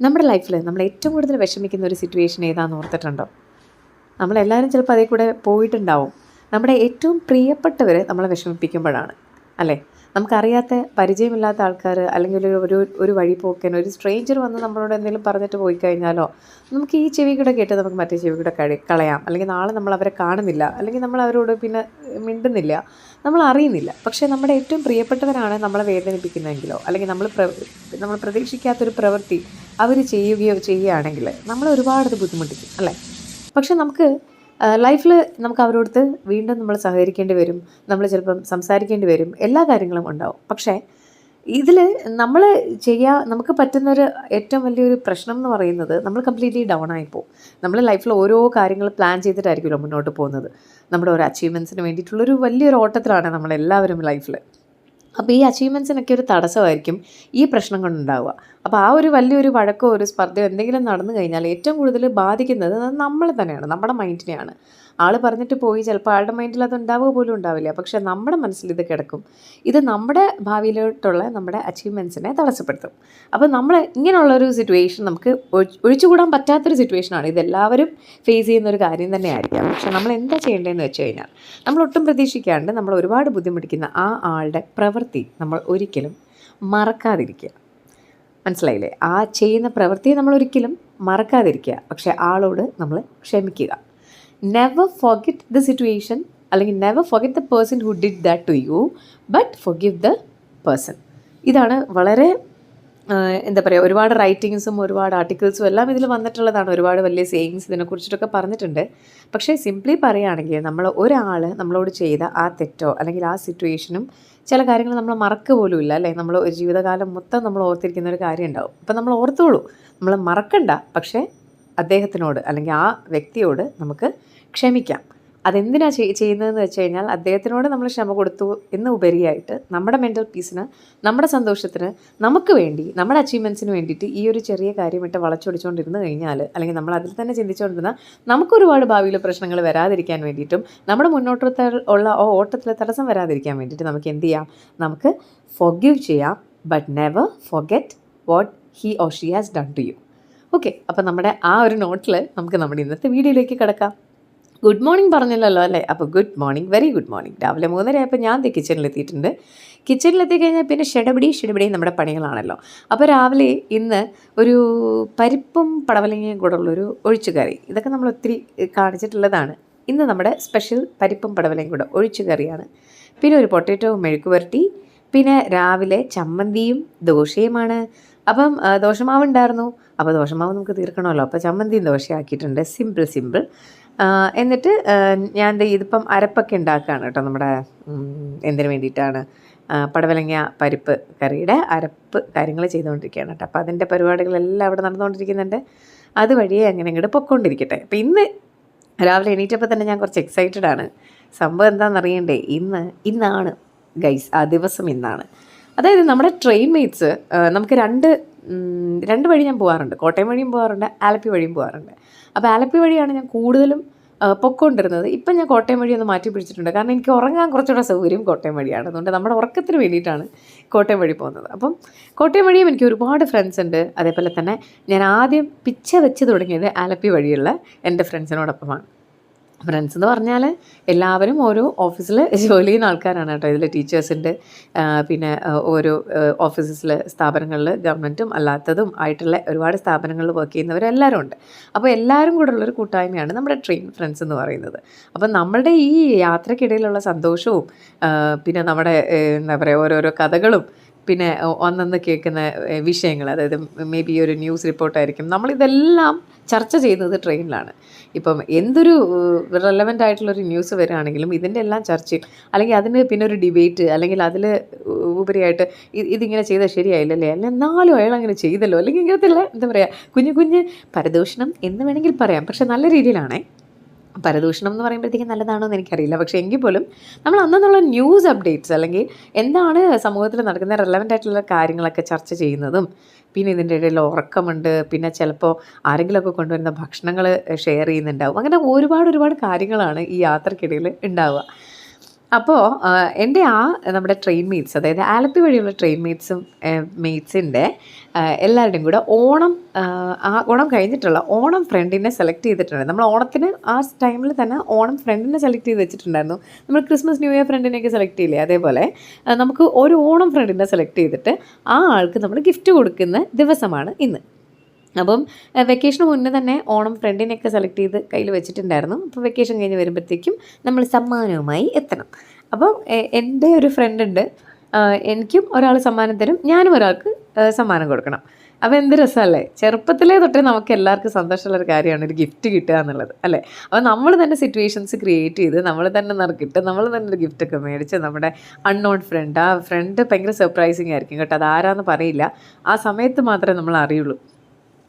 നമ്മുടെ ലൈഫിൽ നമ്മൾ ഏറ്റവും കൂടുതൽ വിഷമിക്കുന്ന ഒരു സിറ്റുവേഷൻ ഏതാണെന്ന് ഓർത്തിട്ടുണ്ടോ? നമ്മളെല്ലാവരും ചിലപ്പോൾ അതേ കൂടെ പോയിട്ടുണ്ടാവും. നമ്മുടെ ഏറ്റവും പ്രിയപ്പെട്ടവർ നമ്മളെ വിഷമിപ്പിക്കുമ്പോഴാണ് അല്ലേ? നമുക്കറിയാത്ത പരിചയമില്ലാത്ത ആൾക്കാർ അല്ലെങ്കിൽ ഒരു ഒരു വഴി വഴിപോക്കൻ ഒരു സ്ട്രേഞ്ചർ വന്ന് നമ്മളോട് എന്തെങ്കിലും പറഞ്ഞിട്ട് പോയി കഴിഞ്ഞാലോ നമുക്ക് ഈ ചെവി കൂടെ കേട്ട് നമുക്ക് മറ്റേ ചെവി കൂടെ കളയാം. അല്ലെങ്കിൽ നാളെ നമ്മൾ അവരെ കാണുന്നില്ല. അല്ലെങ്കിൽ നമ്മൾ അവരോട് പിന്നെ മിണ്ടുന്നില്ല. നമ്മൾ അറിയുന്നില്ല പക്ഷേ നമ്മുടെ ഏറ്റവും പ്രിയപ്പെട്ടവരാണ് നമ്മളെ വേദനിപ്പിക്കുന്നതെങ്കിലോ അല്ലെങ്കിൽ നമ്മൾ നമ്മൾ പ്രതീക്ഷിക്കാത്തൊരു പ്രവൃത്തി അവർ ചെയ്യുകയോ ചെയ്യുകയാണെങ്കിൽ നമ്മൾ ഒരുപാട് ബുദ്ധിമുട്ടിക്കും അല്ലേ? പക്ഷേ നമുക്ക് ലൈഫിൽ നമുക്ക് അവരോടത്ത് വീണ്ടും നമ്മൾ സഹകരിക്കേണ്ടി വരും നമ്മൾ ചിലപ്പം സംസാരിക്കേണ്ടി വരും എല്ലാ കാര്യങ്ങളും ഉണ്ടാവും. പക്ഷേ ഇതിൽ നമ്മൾ ചെയ്യാ നമുക്ക് പറ്റുന്നൊരു ഏറ്റവും വലിയൊരു പ്രശ്നം എന്ന് പറയുന്നത് നമ്മൾ കംപ്ലീറ്റ്ലി ഡൗൺ ആയി പോകും നമ്മൾ ലൈഫിൽ ഓരോ കാര്യങ്ങൾ പ്ലാൻ ചെയ്തിട്ടായിരിക്കുമല്ലോ മുന്നോട്ട് പോകുന്നത്. നമ്മുടെ ഓരോ അച്ചീവ്മെന്റ്സിന് വേണ്ടിയിട്ടുള്ളൊരു വലിയൊരു ഓട്ടത്തിലാണ് നമ്മളെല്ലാവരും ലൈഫിൽ അപ്പോൾ ഈ അച്ചീവ്മെന്റ്സിനൊക്കെ ഒരു തടസ്സമായിരിക്കും ഈ പ്രശ്നം കൊണ്ടുണ്ടാവുക. അപ്പോൾ ആ ഒരു വലിയൊരു വഴക്കോ ഒരു സ്പർദ്ധയോ എന്തെങ്കിലും നടന്നു കഴിഞ്ഞാൽ ഏറ്റവും കൂടുതൽ ബാധിക്കുന്നത് നമ്മൾ തന്നെയാണ് നമ്മുടെ മൈൻഡിനെയാണ്. ആൾ പറഞ്ഞിട്ട് പോയി ചിലപ്പോൾ ആളുടെ മൈൻഡിൽ അത് ഉണ്ടാവുക പോലും ഉണ്ടാവില്ല. പക്ഷേ നമ്മുടെ മനസ്സിൽ ഇത് കിടക്കും. ഇത് നമ്മുടെ ഭാവിയിലോട്ടുള്ള നമ്മുടെ അച്ചീവ്മെന്റ്സിനെ തടസ്സപ്പെടുത്തും. അപ്പോൾ നമ്മൾ ഇങ്ങനെയുള്ളൊരു സിറ്റുവേഷൻ നമുക്ക് ഒഴി- ഒഴിച്ചുകൂടാൻ പറ്റാത്തൊരു സിറ്റുവേഷനാണ് ഇതെല്ലാവരും ഫേസ് ചെയ്യുന്ന ഒരു കാര്യം തന്നെയായിരിക്കാം. പക്ഷെ നമ്മൾ എന്താ ചെയ്യേണ്ടതെന്ന് വെച്ച് കഴിഞ്ഞാൽ നമ്മൾ ഒട്ടും പ്രതീക്ഷിക്കാണ്ട് നമ്മൾ ഒരുപാട് ബുദ്ധിമുട്ടിക്കുന്ന ആ ആളുടെ പ്രവൃത്തി നമ്മൾ ഒരിക്കലും മറക്കാതിരിക്കുക. മനസ്സിലായില്ലേ? ആ ചെയ്യുന്ന പ്രവൃത്തിയെ നമ്മൾ ഒരിക്കലും മറക്കാതിരിക്കുക. പക്ഷേ ആളോട് നമ്മൾ ക്ഷമിക്കുക. നെവർ ഫോഗിറ്റ് ദ സിറ്റുവേഷൻ അല്ലെങ്കിൽ never forget the person who did that to you but forgive the person ഇതാണ് വളരെ എന്താ പറയുക ഒരുപാട് റൈറ്റിങ്സും ഒരുപാട് ആർട്ടിക്കിൾസും എല്ലാം ഇതിൽ വന്നിട്ടുള്ളതാണ്. ഒരുപാട് വലിയ സേയിങ്സ് ഇതിനെക്കുറിച്ചിട്ടൊക്കെ പറഞ്ഞിട്ടുണ്ട്. പക്ഷേ സിംപ്ലി പറയുകയാണെങ്കിൽ നമ്മൾ ഒരാൾ നമ്മളോട് ചെയ്ത ആ തെറ്റോ അല്ലെങ്കിൽ ആ സിറ്റുവേഷനും ചില കാര്യങ്ങൾ നമ്മൾ മറക്കുക പോലും ഇല്ല അല്ലേ? നമ്മൾ ഒരു ജീവിതകാലം മൊത്തം നമ്മൾ ഓർത്തിരിക്കുന്ന ഒരു കാര്യം ഉണ്ടാവും. അപ്പം നമ്മൾ ഓർത്തോളൂ. നമ്മൾ മറക്കണ്ട. പക്ഷേ അദ്ദേഹത്തിനോട് അല്ലെങ്കിൽ ആ വ്യക്തിയോട് നമുക്ക് ക്ഷമിക്കാം. അതെന്തിനാ ചെയ് ചെയ്യുന്നതെന്ന് വെച്ച് കഴിഞ്ഞാൽ അദ്ദേഹത്തിനോട് നമ്മൾ ക്ഷമ കൊടുത്തു എന്ന് ഉപരിയായിട്ട് നമ്മുടെ മെന്റൽ പീസിന് നമ്മുടെ സന്തോഷത്തിന് നമുക്ക് വേണ്ടി നമ്മുടെ അച്ചീവ്മെന്റ്സിന് വേണ്ടിയിട്ട് ഈ ഒരു ചെറിയ കാര്യമിട്ട് വളച്ചൊടിച്ചുകൊണ്ടിരുന്ന് കഴിഞ്ഞാൽ അല്ലെങ്കിൽ നമ്മൾ അതിൽ തന്നെ ചിന്തിച്ചുകൊണ്ടിരുന്ന നമുക്ക് ഒരുപാട് ഭാവിയിൽ പ്രശ്നങ്ങൾ വരാതിരിക്കാൻ വേണ്ടിയിട്ടും നമ്മുടെ മുന്നോട്ടത്തെ ഉള്ള ആ ഓട്ടത്തിൽ തടസ്സം വരാതിരിക്കാൻ വേണ്ടിയിട്ട് നമുക്ക് എന്ത് ചെയ്യാം? നമുക്ക് ഫൊഗീവ് ചെയ്യാം but never forget what he or she has done to you okay അപ്പോൾ നമ്മുടെ ആ ഒരു നോട്ടിൽ നമുക്ക് നമ്മുടെ ഇന്നത്തെ വീഡിയോയിലേക്ക് കിടക്കാം. ഗുഡ് മോർണിംഗ് പറഞ്ഞില്ലല്ലോ അല്ലേ? അപ്പോൾ good morning very good morning രാവിലെ മൂന്നര ആയപ്പോൾ ഞാൻ ദേ കിച്ചണിലെത്തിയിട്ടുണ്ട് കിച്ചണിലെത്തി കഴിഞ്ഞാൽ പിന്നെ ഷെടപിടി ഷെടപിടി നമ്മുടെ പണികളാണല്ലോ. അപ്പോൾ രാവിലെ ഇന്ന് ഒരു പരിപ്പും പടവലങ്ങയും കൂടെ ഉള്ളൊരു ഒഴിച്ചുകറി. ഇതൊക്കെ നമ്മൾ ഒത്തിരി കാണിച്ചിട്ടുള്ളതാണ്. ഇന്ന് നമ്മുടെ സ്പെഷ്യൽ പരിപ്പും പടവലയും കൂടെ ഒഴിച്ചുകറിയാണ്. പിന്നെ ഒരു പൊട്ടറ്റോ മെഴുക്ക് പുരട്ടി പിന്നെ രാവിലെ ചമ്മന്തിയും ദോശയുമാണ്. അപ്പം ദോശമാവ് ഉണ്ടായിരുന്നു അപ്പോൾ ദോശമാവ് നമുക്ക് തീർക്കണമല്ലോ. അപ്പോൾ ചമ്മന്തിയും ദോശയാക്കിയിട്ടുണ്ട് സിമ്പിൾ സിമ്പിൾ എന്നിട്ട് ഞാൻ ഇതിപ്പം അരപ്പൊക്കെ ഉണ്ടാക്കുകയാണ് കേട്ടോ നമ്മുടെ എന്തിനു വേണ്ടിയിട്ടാണ്. പടവലങ്ങ പരിപ്പ് കറിയുടെ അരപ്പ് കാര്യങ്ങൾ ചെയ്തുകൊണ്ടിരിക്കുകയാണ് കേട്ടോ. അപ്പോൾ അതിന്റെ പരിപാടികളെല്ലാം അവിടെ നടന്നുകൊണ്ടിരിക്കുന്നുണ്ട്. അതുവഴി അങ്ങനെ ഇങ്ങോട്ട് പൊക്കോണ്ടിരിക്കട്ടെ. അപ്പോൾ ഇന്ന് രാവിലെ എണീറ്റപ്പോൾ തന്നെ ഞാൻ കുറച്ച് എക്സൈറ്റഡ് ആണ്. സംഭവം എന്താണെന്ന് അറിയണ്ടേ? ഇന്ന് ഇന്നാണ് ഗൈസ് ആ ദിവസം ഇന്നാണ്. അതായത് നമ്മുടെ ട്രെയിൻ മേറ്റ്സ് നമുക്ക് രണ്ട് രണ്ട് വഴി ഞാൻ പോകാറുണ്ട് കോട്ടയം വഴിയും പോകാറുണ്ട് ആലപ്പി വഴിയും പോകാറുണ്ട് അപ്പോൾ ആലപ്പി വഴിയാണ് ഞാൻ കൂടുതലും പൊക്കൊണ്ടിരുന്നത് ഇപ്പം ഞാൻ കോട്ടയം വഴി ഒന്ന് മാറ്റി പിടിച്ചിട്ടുണ്ട്. കാരണം എനിക്ക് ഉറങ്ങാൻ കുറച്ചുകൂടെ സൗകര്യം കോട്ടയം വഴിയാണ്. അതുകൊണ്ട് നമ്മുടെ ഉറക്കത്തിന് വേണ്ടിയിട്ടാണ് കോട്ടയം വഴി പോകുന്നത്. അപ്പം കോട്ടയം വഴിയും എനിക്ക് ഒരുപാട് ഫ്രണ്ട്സ് ഉണ്ട്. അതേപോലെ തന്നെ ഞാൻ ആദ്യം പിച്ച വെച്ച് തുടങ്ങിയത് ആലപ്പി വഴിയുള്ള എന്റെ ഫ്രണ്ട്സിനോടൊപ്പമാണ് ഫ്രണ്ട്സ് എന്ന് പറഞ്ഞാൽ എല്ലാവരും ഓരോ ഓഫീസിൽ ജോലി ചെയ്യുന്ന ആൾക്കാരാണ് കേട്ടോ. ഇതിൽ ടീച്ചേഴ്സിന്റെ പിന്നെ ഓരോ ഓഫീസസിൽ സ്ഥാപനങ്ങളിൽ ഗവൺമെന്റും അല്ലാത്തതും ആയിട്ടുള്ള ഒരുപാട് സ്ഥാപനങ്ങളിൽ വർക്ക് ചെയ്യുന്നവരെല്ലാവരും ഉണ്ട്. അപ്പോൾ എല്ലാവരും കൂടെ ഉള്ളൊരു കൂട്ടായ്മയാണ് നമ്മുടെ ട്രെയിൻ ഫ്രണ്ട്സ് എന്ന് പറയുന്നത്. അപ്പം നമ്മുടെ ഈ യാത്രക്കിടയിലുള്ള സന്തോഷവും പിന്നെ നമ്മുടെ എന്താ പറയുക ഓരോരോ കഥകളും പിന്നെ ഒ- അന്നന്ന് കേൾക്കുന്ന വിഷയങ്ങൾ അതായത് മേ ബി ഒരു ന്യൂസ് റിപ്പോർട്ടായിരിക്കും നമ്മളിതെല്ലാം ചർച്ച ചെയ്യുന്നത് ട്രെയിനിലാണ്. ഇപ്പം എന്തൊരു റെലവന്റ് ആയിട്ടുള്ളൊരു ന്യൂസ് വരികയാണെങ്കിലും ഇതിന്റെ എല്ലാം ചർച്ചയും അല്ലെങ്കിൽ അതിന് പിന്നെ ഒരു ഡിബേറ്റ് അല്ലെങ്കിൽ അതിൽ ഉപരിയായിട്ട് ഇതിങ്ങനെ ചെയ്താൽ ശരിയായില്ലല്ലേ? അല്ല എന്നാലും അയാൾ അങ്ങനെ ചെയ്തല്ലോ? അല്ലെങ്കിൽ ഇങ്ങനത്തെ എന്താ പറയുക കുഞ്ഞു കുഞ്ഞ് പരദൂഷണം എന്ന് വേണമെങ്കിൽ പറയാം. പക്ഷെ നല്ല രീതിയിലാണേ. പരദൂഷണം എന്ന് പറയുമ്പോഴത്തേക്കും നല്ലതാണോ എന്ന് എനിക്കറിയില്ല. പക്ഷേ എങ്കിൽ പോലും നമ്മൾ അന്നുള്ള ന്യൂസ് അപ്ഡേറ്റ്സ് അല്ലെങ്കിൽ എന്താണ് സമൂഹത്തിൽ നടക്കുന്ന റെലവന്റ് ആയിട്ടുള്ള കാര്യങ്ങളൊക്കെ ചർച്ച ചെയ്യുന്നതും പിന്നെ ഇതിന്റെ ഇടയിൽ ഉറക്കമുണ്ട് പിന്നെ ചിലപ്പോൾ ആരെങ്കിലുമൊക്കെ കൊണ്ടുവരുന്ന ഭക്ഷണങ്ങൾ ഷെയർ ചെയ്യുന്നുണ്ടാവും. അങ്ങനെ ഒരുപാട് ഒരുപാട് കാര്യങ്ങളാണ് ഈ യാത്രക്കിടയിൽ ഉണ്ടാവുക. അപ്പോൾ എന്റെ ആ നമ്മുടെ ട്രെയിൻ മീറ്റ്സ് അതായത് ആലപ്പി വഴിയുള്ള ട്രെയിൻ മീറ്റ്സും മീറ്റ്സിന്റെ എല്ലാവരുടെയും കൂടെ ഓണം ആ, ഓണം കഴിഞ്ഞിട്ടുള്ള ഓണം ഫ്രണ്ടിനെ സെലക്ട് ചെയ്തിട്ടുണ്ട് നമ്മൾ ഓണത്തിന് ആ ടൈമിൽ തന്നെ ഓണം ഫ്രണ്ടിനെ സെലക്ട് ചെയ്ത് വെച്ചിട്ടുണ്ടായിരുന്നു. നമ്മൾ ക്രിസ്മസ് ന്യൂ ഇയർ ഫ്രണ്ടിനെയൊക്കെ സെലക്ട് ചെയ്യില്ലേ? അതേപോലെ. നമുക്ക് ഒരു ഓണം ഫ്രണ്ടിനെ സെലക്ട് ചെയ്തിട്ട് ആ ആൾക്ക് നമ്മൾ ഗിഫ്റ്റ് കൊടുക്കുന്ന ദിവസമാണ് ഇന്ന്. അപ്പം വെക്കേഷന് മുന്നേ തന്നെ ഓണം ഫ്രണ്ടിനെയൊക്കെ സെലക്ട് ചെയ്ത് കയ്യിൽ വെച്ചിട്ടുണ്ടായിരുന്നു. അപ്പോൾ വെക്കേഷൻ കഴിഞ്ഞ് വരുമ്പോഴത്തേക്കും നമ്മൾ സമ്മാനവുമായി എത്തണം. അപ്പം എന്റെ ഒരു ഫ്രണ്ട് ഉണ്ട്. എനിക്കും ഒരാൾ സമ്മാനം തരും. ഞാനും ഒരാൾക്ക് സമ്മാനം കൊടുക്കണം. അപ്പോൾ എന്ത് രസമല്ലേ? ചെറുപ്പത്തിലേ തൊട്ടേ നമുക്ക് എല്ലാവർക്കും സന്തോഷമുള്ളൊരു കാര്യമാണ് ഒരു ഗിഫ്റ്റ് കിട്ടുക എന്നുള്ളത് അല്ലേ? അപ്പോൾ നമ്മൾ തന്നെ സിറ്റുവേഷൻസ് ക്രിയേറ്റ് ചെയ്ത് നമ്മൾ തന്നെ നറുക്കിട്ട് നമ്മൾ തന്നെ ഒരു ഗിഫ്റ്റൊക്കെ മേടിച്ച് നമ്മുടെ അൺനോൺ ഫ്രണ്ട് ആ ഫ്രണ്ട് ഭയങ്കര സർപ്രൈസിങ് ആയിരിക്കും കേട്ടോ. അത് ആരാന്ന് പറയില്ല. ആ സമയത്ത് മാത്രമേ നമ്മൾ അറിയുള്ളൂ.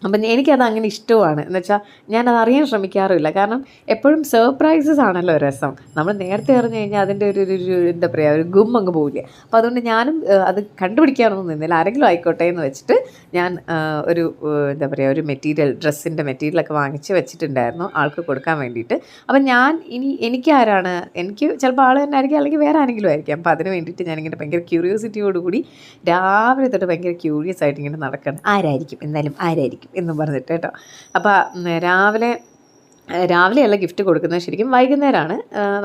അപ്പം എനിക്കത് അങ്ങനെ ഇഷ്ടമാണ്. എന്ന് വെച്ചാൽ ഞാനത് അറിയാൻ ശ്രമിക്കാറുമില്ല. കാരണം എപ്പോഴും സർപ്രൈസസ് ആണല്ലോ രസം. നമ്മൾ നേരത്തെ അറിഞ്ഞു കഴിഞ്ഞാൽ അതിന്റെ ഒരു ഒരു- എന്താ പറയുക ഒരു ഗും അങ്ങ് പോവില്ല? അപ്പോൾ അതുകൊണ്ട് ഞാനും അത് കണ്ടുപിടിക്കാനൊന്നും നിന്നില്ല. ആരെങ്കിലും ആയിക്കോട്ടെ എന്ന് വെച്ചിട്ട് ഞാൻ ഒരു എന്താ പറയുക ഒരു മെറ്റീരിയൽ ഡ്രസ്സിന്റെ മെറ്റീരിയലൊക്കെ വാങ്ങിച്ച് വെച്ചിട്ടുണ്ടായിരുന്നു ആൾക്ക് കൊടുക്കാൻ വേണ്ടിയിട്ട്. അപ്പം ഞാൻ ഇനി എനിക്കാരാണ് എനിക്ക് ചിലപ്പോൾ ആൾ തന്നെ ആയിരിക്കും അല്ലെങ്കിൽ വേറെ ആരെങ്കിലും ആയിരിക്കും. അപ്പോൾ അതിന് വേണ്ടിയിട്ട് ഞാനിങ്ങനെ ഭയങ്കര ക്യൂരിയോസിറ്റിയോടുകൂടി രാവിലെ തൊട്ട് ഭയങ്കര ക്യൂരിയസ് ആയിട്ട് ഇങ്ങനെ നടക്കണം. ആരായിരിക്കും? എന്തായാലും ആരായിരിക്കും? എന്ന് പറഞ്ഞിട്ട് കേട്ടോ. അപ്പോൾ രാവിലെ രാവിലെയല്ല ഗിഫ്റ്റ് കൊടുക്കുന്നത്. ശരിക്കും വൈകുന്നേരമാണ്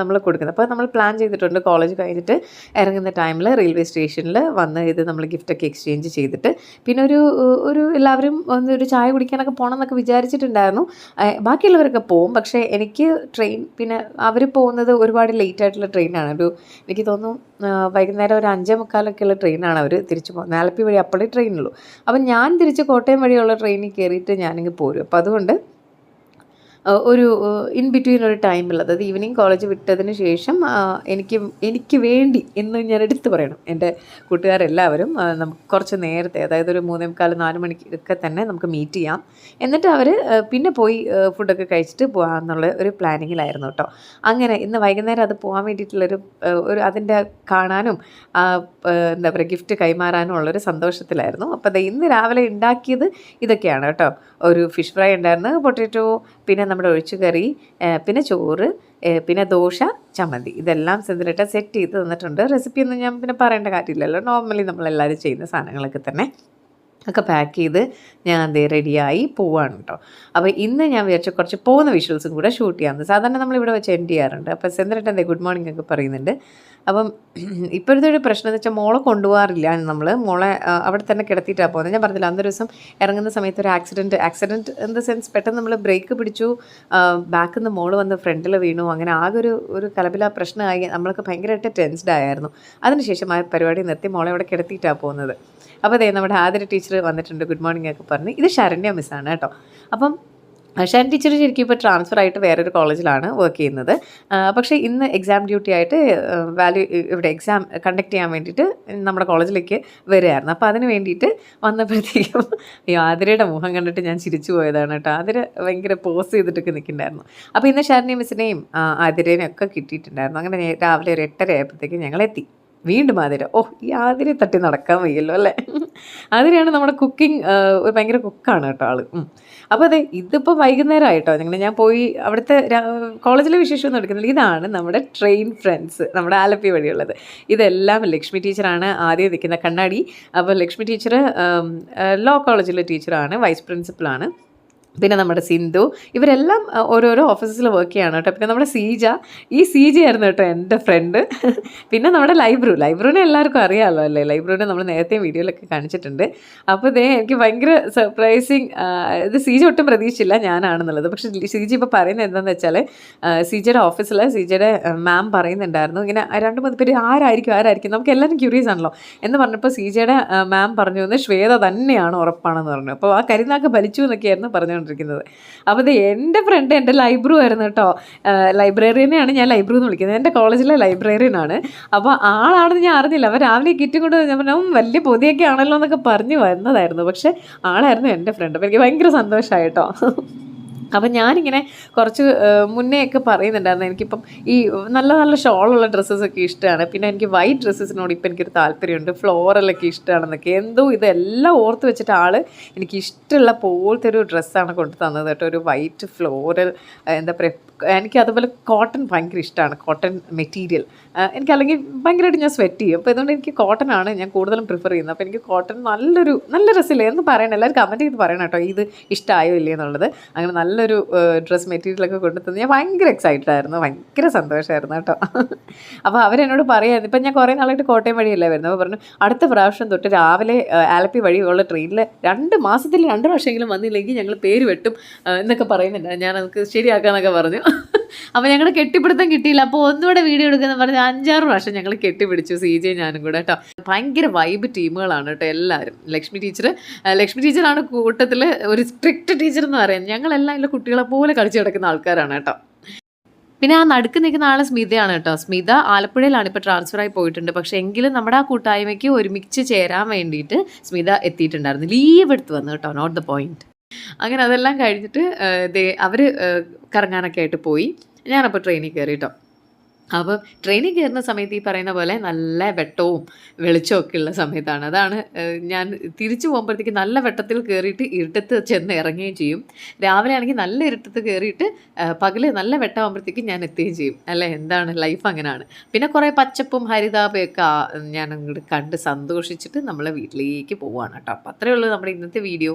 നമ്മൾ കൊടുക്കുന്നത്. അപ്പോൾ നമ്മൾ പ്ലാൻ ചെയ്തിട്ടുണ്ട് കോളേജ് കഴിഞ്ഞിട്ട് ഇറങ്ങുന്ന ടൈമിൽ റെയിൽവേ സ്റ്റേഷനിൽ വന്ന് ഇത് നമ്മൾ ഗിഫ്റ്റൊക്കെ എക്സ്ചേഞ്ച് ചെയ്തിട്ട്. പിന്നെ ഒരു ഒരു എല്ലാവരും ഒന്ന് ഒരു ചായ കുടിക്കാനൊക്കെ പോകണം എന്നൊക്കെ വിചാരിച്ചിട്ടുണ്ടായിരുന്നു ബാക്കിയുള്ളവരൊക്കെ പോകും പക്ഷേ എനിക്ക് ട്രെയിൻ പിന്നെ അവർ പോകുന്നത് ഒരുപാട് ലേറ്റ് ആയിട്ടുള്ള ട്രെയിനാണ് ഒരു എനിക്ക് തോന്നുന്നു വൈകുന്നേരം ഒരു അഞ്ചേ മുക്കാലൊക്കെയുള്ള ട്രെയിനാണ് അവർ തിരിച്ചു പോകുന്നത് ആലപ്പി വഴി അപ്പോഴേ ട്രെയിനുള്ളൂ അപ്പം ഞാൻ തിരിച്ച് കോട്ടയം വഴിയുള്ള ട്രെയിനിൽ കയറിയിട്ട് ഞാനിങ്ങ് പോരും. അപ്പോൾ അതുകൊണ്ട് ഒരു ഇൻ ബിറ്റ്വീൻ ഒരു ടൈമുള്ളത് അതായത് ഈവനിങ് കോളേജ് വിട്ടതിന് ശേഷം എനിക്ക് എനിക്ക് വേണ്ടി എന്ന് ഞാൻ എടുത്തു പറയണം. എന്റെ കൂട്ടുകാരെല്ലാവരും നമുക്ക് കുറച്ച് നേരത്തെ അതായത് ഒരു മൂന്നേ മുക്കാൽ നാല് മണിക്കൊക്കെ തന്നെ നമുക്ക് മീറ്റ് ചെയ്യാം. എന്നിട്ട് അവർ പിന്നെ പോയി ഫുഡൊക്കെ കഴിച്ചിട്ട് പോകാമെന്നുള്ള ഒരു പ്ലാനിങ്ങിലായിരുന്നു കേട്ടോ അങ്ങനെ ഇന്ന് വൈകുന്നേരം അത് പോകാൻ വേണ്ടിയിട്ടുള്ളൊരു ഒരു അതിന്റെ കാണാനും എന്താ പറയുക ഗിഫ്റ്റ് കൈമാറാനും ഉള്ളൊരു സന്തോഷത്തിലായിരുന്നു. അപ്പോൾ ദേ ഇന്ന് രാവിലെ ഉണ്ടാക്കിയത് ഇതൊക്കെയാണ് കേട്ടോ ഒരു ഫിഷ് ഫ്രൈ ഉണ്ടായിരുന്നു പൊട്ടറ്റോ പിന്നെ നമ്മുടെ ഒഴിച്ചു കറി പിന്നെ ചോറ് പിന്നെ ദോശ ചമ്മന്തി. ഇതെല്ലാം സെന്തിലിട്ട സെറ്റ് ചെയ്ത് തന്നിട്ടുണ്ട്. റെസിപ്പി ഒന്നും ഞാൻ പിന്നെ പറയേണ്ട കാര്യമില്ലല്ലോ. നോർമലി നമ്മളെല്ലാവരും ചെയ്യുന്ന സാധനങ്ങളൊക്കെ തന്നെ. ഒക്കെ പാക്ക് ചെയ്ത് ഞാൻ അതേ റെഡിയായി പോവാണ് കേട്ടോ അപ്പോൾ ഇന്ന് ഞാൻ വിചാരിച്ച കുറച്ച് പോകുന്ന വിഷ്വൽസും കൂടെ ഷൂട്ട് ചെയ്യാമെന്ന് സാധാരണ നമ്മളിവിടെ വെച്ച് എൻഡ് ചെയ്യാറുണ്ട്. അപ്പോൾ സെന്തരട്ട് എന്തേ ഗുഡ് മോർണിംഗ് ഒക്കെ പറയുന്നുണ്ട്. അപ്പം ഇപ്പോഴത്തെ ഒരു പ്രശ്നം എന്ന് വെച്ചാൽ മോളെ കൊണ്ടുപോകാറില്ല നമ്മൾ മോളെ അവിടെ തന്നെ കിടത്തിയിട്ടാണ് പോകുന്നത് ഞാൻ പറഞ്ഞില്ല അന്നൊരു ദിവസം ഇറങ്ങുന്ന സമയത്ത് ഒരു accident accident in the sense പെട്ടെന്ന് നമ്മൾ ബ്രേക്ക് പിടിച്ചു ബാക്കിൽ നിന്ന് മോൾ വന്ന് ഫ്രണ്ടിൽ വീണു. അങ്ങനെ ആകെ ഒരു ഒരു കലബില പ്രശ്നമായി. നമ്മളൊക്കെ ഭയങ്കരമായിട്ട് ടെൻസ്ഡ് ആയിരുന്നു. അതിനുശേഷം ആ പരിപാടി നിർത്തി മോളെ അവിടെ കിടത്തിയിട്ടാണ് പോകുന്നത്. അപ്പോൾ അതെ നമ്മുടെ ആദര ടീച്ചർ വന്നിട്ടുണ്ട്. ഗുഡ് മോർണിംഗ് ഒക്കെ പറഞ്ഞ്. ഇത് ശരണ്യ മിസ്സാണ് കേട്ടോ. അപ്പം ഷാൻ ടീച്ചർ ശരിക്കും ഇപ്പോൾ ട്രാൻസ്ഫർ ആയിട്ട് വേറൊരു കോളേജിലാണ് വർക്ക് ചെയ്യുന്നത്. പക്ഷേ ഇന്ന് എക്സാം ഡ്യൂട്ടി ആയിട്ട് വാല്യൂ ഇവിടെ എക്സാം കണ്ടക്ട് ചെയ്യാൻ വേണ്ടിയിട്ട് നമ്മുടെ കോളേജിലേക്ക് വരികയായിരുന്നു. അപ്പോൾ അതിന് വേണ്ടിയിട്ട് വന്നപ്പോഴത്തേക്കും അയ്യോ ആതിരയുടെ മുഖം കണ്ടിട്ട് ഞാൻ ചിരിച്ചു പോയതാണ് കേട്ടോ. ആതിര ഭയങ്കര പോസ് ചെയ്തിട്ടൊക്കെ നിൽക്കുന്നുണ്ടായിരുന്നു. അപ്പോൾ ഇന്ന് ശരണ്യ മിസ്സിനെയും ആതിരേനെയും ഒക്കെ കിട്ടിയിട്ടുണ്ടായിരുന്നു. അങ്ങനെ രാവിലെ ഒരു എട്ടര ആയപ്പോഴത്തേക്കും ഞങ്ങൾ എത്തി വീണ്ടും ആതിര. ഓ ഈ ആതിരെ തട്ടി നടക്കാൻ വയ്യല്ലോ അല്ലേ? ആതിരയാണ് നമ്മുടെ കുക്കിംഗ് ഭയങ്കര കുക്കാണ് കേട്ടോ ആൾ. അപ്പോൾ അതെ ഇതിപ്പോൾ വൈകുന്നേരം ആയിട്ടോ ഞങ്ങൾ ഞാൻ പോയി അവിടുത്തെ കോളേജിലെ വിശേഷമൊന്നും എടുക്കുന്നില്ല. ഇതാണ് നമ്മുടെ ട്രെയിൻ ഫ്രണ്ട്സ് നമ്മുടെ ആലപ്പി വഴിയുള്ളത്. ഇതെല്ലാം ലക്ഷ്മി ടീച്ചറാണ് ആദ്യം നിൽക്കുന്ന കണ്ണാടി. അപ്പോൾ ലക്ഷ്മി ടീച്ചർ ലോ കോളേജിലെ ടീച്ചറാണ് വൈസ് പ്രിൻസിപ്പളാണ് പിന്നെ നമ്മുടെ സിന്ധു ഇവരെല്ലാം ഓരോരോ ഓഫീസിൽ വർക്ക് ചെയ്യാണ് കേട്ടോ. പിന്നെ നമ്മുടെ സീജ ഈ സീജ ആയിരുന്നു കേട്ടോ എന്റെ ഫ്രണ്ട് പിന്നെ നമ്മുടെ ലൈബ്രു ലൈബ്രറിനെ എല്ലാവർക്കും അറിയാമല്ലോ അല്ലേ? ലൈബ്രറിനെ നമ്മൾ നേരത്തെ വീഡിയോയിലൊക്കെ കാണിച്ചിട്ടുണ്ട്. അപ്പോൾ ഇതേ എനിക്ക് ഭയങ്കര സർപ്രൈസിങ് ഇത് സീജ ഒട്ടും പ്രതീക്ഷിച്ചില്ല ഞാനാണെന്നുള്ളത്. പക്ഷേ സീജ ഇപ്പോൾ പറയുന്നത് എന്താണെന്ന് വെച്ചാൽ സീജയുടെ ഓഫീസിൽ സീജയുടെ മാം പറയുന്നുണ്ടായിരുന്നു ഇങ്ങനെ രണ്ട് മൂന്ന് പേര് ആരായിരിക്കും ആരായിരിക്കും? നമുക്ക് എല്ലാവരും ക്യൂരിയസ് ആണല്ലോ എന്ന് പറഞ്ഞപ്പോൾ സീജയുടെ മാം പറഞ്ഞു എന്ന് ശ്വേത തന്നെയാണ് ഉറപ്പാണെന്ന് പറഞ്ഞു. അപ്പോൾ ആ കരിനാക്ക് ഭരിച്ചു എന്നൊക്കെയായിരുന്നു പറഞ്ഞുകൊണ്ടിരിക്കുന്നത് അപ്പോൾ ഇത് എന്റെ ഫ്രണ്ട് എന്റെ ലൈബ്രറി ആയിരുന്നു കേട്ടോ ലൈബ്രറിയനെയാണ് ഞാൻ ലൈബ്രറി എന്ന് വിളിക്കുന്നത്. എന്റെ കോളേജിലെ ലൈബ്രറിയനാണ് അപ്പോൾ ആളാണെന്ന് ഞാൻ അറിഞ്ഞില്ല. അപ്പോൾ രാവിലെ കിറ്റും കൊണ്ട് ഞാൻ പറഞ്ഞു വലിയ പൊതിയൊക്കെ ആണല്ലോ എന്നൊക്കെ പറഞ്ഞു വന്നതായിരുന്നു. പക്ഷേ ആളായിരുന്നു എന്റെ ഫ്രണ്ട് അപ്പോൾ എനിക്ക് ഭയങ്കര സന്തോഷമായി കേട്ടോ. അപ്പം ഞാനിങ്ങനെ കുറച്ച് മുന്നേ ഒക്കെ പറയുന്നുണ്ടായിരുന്നു. എനിക്കിപ്പം ഈ നല്ല നല്ല ഷോളുള്ള ഡ്രസ്സസൊക്കെ ഇഷ്ടമാണ്. പിന്നെ എനിക്ക് വൈറ്റ് ഡ്രസ്സസിനോട് ഇപ്പം എനിക്കൊരു താല്പര്യമുണ്ട്. ഫ്ലോറലൊക്കെ ഇഷ്ടമാണെന്നൊക്കെ. എന്തോ ഇതെല്ലാം ഓർത്ത് വെച്ചിട്ട് ആൾ എനിക്ക് ഇഷ്ടമുള്ള പോലത്തെ ഒരു ഡ്രസ്സാണ് കൊണ്ടു തന്നത് കേട്ടോ. ഒരു വൈറ്റ് ഫ്ലോറൽ എന്താ പറയുക എനിക്ക് അതുപോലെ കോട്ടൺ ഭയങ്കര ഇഷ്ടമാണ് കോട്ടൺ മെറ്റീരിയൽ എനിക്ക് അല്ലെങ്കിൽ ഭയങ്കരമായിട്ട് ഞാൻ സ്വെറ്റ് ചെയ്യും. അപ്പോൾ അതുകൊണ്ട് എനിക്ക് കോട്ടൺ ആണ് ഞാൻ കൂടുതലും പ്രിഫർ ചെയ്യുന്നത്. അപ്പോൾ എനിക്ക് കോട്ടൺ നല്ലൊരു നല്ല ഡ്രസ്സില്ലേ എന്ന് പറയണം എല്ലാവരും കമന്റ് ചെയ്ത് പറയണം കേട്ടോ ഇത് ഇഷ്ടമായോ ഇല്ലേ എന്നുള്ളത്. അങ്ങനെ നല്ലൊരു ഡ്രസ്സ് മെറ്റീരിയലൊക്കെ കൊണ്ടുത്തുന്നത് തന്നെ ഞാൻ ഭയങ്കര എക്സൈറ്റഡ് ആയിരുന്നു ഭയങ്കര സന്തോഷമായിരുന്നു കേട്ടോ. അപ്പോൾ അവരെന്നോട് പറയായിരുന്നു ഇപ്പം ഞാൻ കുറേ നാളായിട്ട് കോട്ടയം വഴിയല്ലേ വരുന്നത്. അപ്പോൾ പറഞ്ഞു അടുത്ത പ്രാവശ്യം തൊട്ട് രാവിലെ ആലപ്പി വഴിയുള്ള ട്രെയിനിൽ രണ്ട് മാസത്തിൽ രണ്ട് പ്രാവശ്യമെങ്കിലും വന്നില്ലെങ്കിൽ ഞങ്ങൾ പേര് വെട്ടും എന്നൊക്കെ പറയുന്നുണ്ട്. ഞാൻ നമുക്ക് ശരിയാക്കാന്നൊക്കെ പറഞ്ഞു. അപ്പോൾ ഞങ്ങൾ കെട്ടിപ്പിടുത്തം കിട്ടിയില്ല. അപ്പോൾ ഒന്നുകൂടെ വീഡിയോ എടുക്കുന്ന പറഞ്ഞ് അഞ്ചാറ് പ്രാവശ്യം ഞങ്ങൾ കെട്ടിപ്പിടിച്ചു സി ജെ ഞാനും കൂടെ കേട്ടോ. ഭയങ്കര വൈബ് ടീമുകളാണ് കേട്ടോ എല്ലാവരും ലക്ഷ്മി ടീച്ചർ ലക്ഷ്മി ടീച്ചറാണ് കൂട്ടത്തിൽ ഒരു സ്ട്രിക്റ്റ് ടീച്ചർ എന്ന് പറയുന്നത്. ഞങ്ങളെല്ലാം ഇല്ല കുട്ടികളെ പോലെ കളിച്ചു കിടക്കുന്ന ആൾക്കാരാണ് കേട്ടോ. പിന്നെ ആ നടുക്ക് നിൽക്കുന്ന ആൾ സ്മിതയാണ് കേട്ടോ. സ്മിത ആലപ്പുഴയിലാണ് ഇപ്പോൾ ട്രാൻസ്ഫർ ആയി പോയിട്ടുണ്ട്. പക്ഷേ എങ്കിലും നമ്മുടെ ആ കൂട്ടായ്മയ്ക്ക് ഒരുമിച്ച് ചേരാൻ വേണ്ടിയിട്ട് സ്മിത എത്തിയിട്ടുണ്ടായിരുന്നു. ലീവ് എടുത്ത് വന്നു കേട്ടോ. നോട്ട് ദ പോയിന്റ് അങ്ങനെ അതെല്ലാം കഴിഞ്ഞിട്ട് അവർ കറങ്ങാനൊക്കെ ആയിട്ട് പോയി. ഞാനപ്പോൾ ട്രെയിനിൽ കയറി കേട്ടോ അപ്പോൾ ട്രെയിനിൽ കയറുന്ന സമയത്ത് ഈ പറയുന്ന പോലെ നല്ല വെട്ടവും വെളിച്ചവും ഒക്കെ ഉള്ള സമയത്താണ്. അതാണ് ഞാൻ തിരിച്ചു പോകുമ്പോഴത്തേക്ക് നല്ല വെട്ടത്തിൽ കയറിയിട്ട് ഇരുട്ടത്ത് ചെന്ന് ഇറങ്ങുകയും ചെയ്യും. രാവിലെ ആണെങ്കിൽ നല്ല ഇരുട്ടത്ത് കയറിയിട്ട് പകൽ നല്ല വെട്ടമാകുമ്പോഴത്തേക്കും ഞാൻ എത്തുകയും ചെയ്യും. അല്ലേ? എന്താണ്? ലൈഫ് അങ്ങനെയാണ്. പിന്നെ കുറേ പച്ചപ്പും ഹരിതാപയൊക്കെ ഞാൻ അങ്ങോട്ട് കണ്ട് സന്തോഷിച്ചിട്ട് നമ്മളെ വീട്ടിലേക്ക് പോവുകയാണ് കേട്ടോ അപ്പോൾ അത്രയേ ഉള്ളൂ നമ്മുടെ ഇന്നത്തെ വീഡിയോ.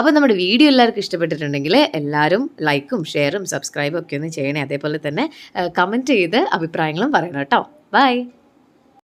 അപ്പോൾ നമ്മുടെ വീഡിയോ എല്ലാവർക്കും ഇഷ്ടപ്പെട്ടിട്ടുണ്ടെങ്കിൽ എല്ലാവരും ലൈക്കും ഷെയറും സബ്സ്ക്രൈബും ഒക്കെ ഒന്ന് ചെയ്യണേ. അതേപോലെ തന്നെ കമന്റ് ചെയ്ത് അഭിപ്രായങ്ങളും പറയണം കേട്ടോ. ബൈ.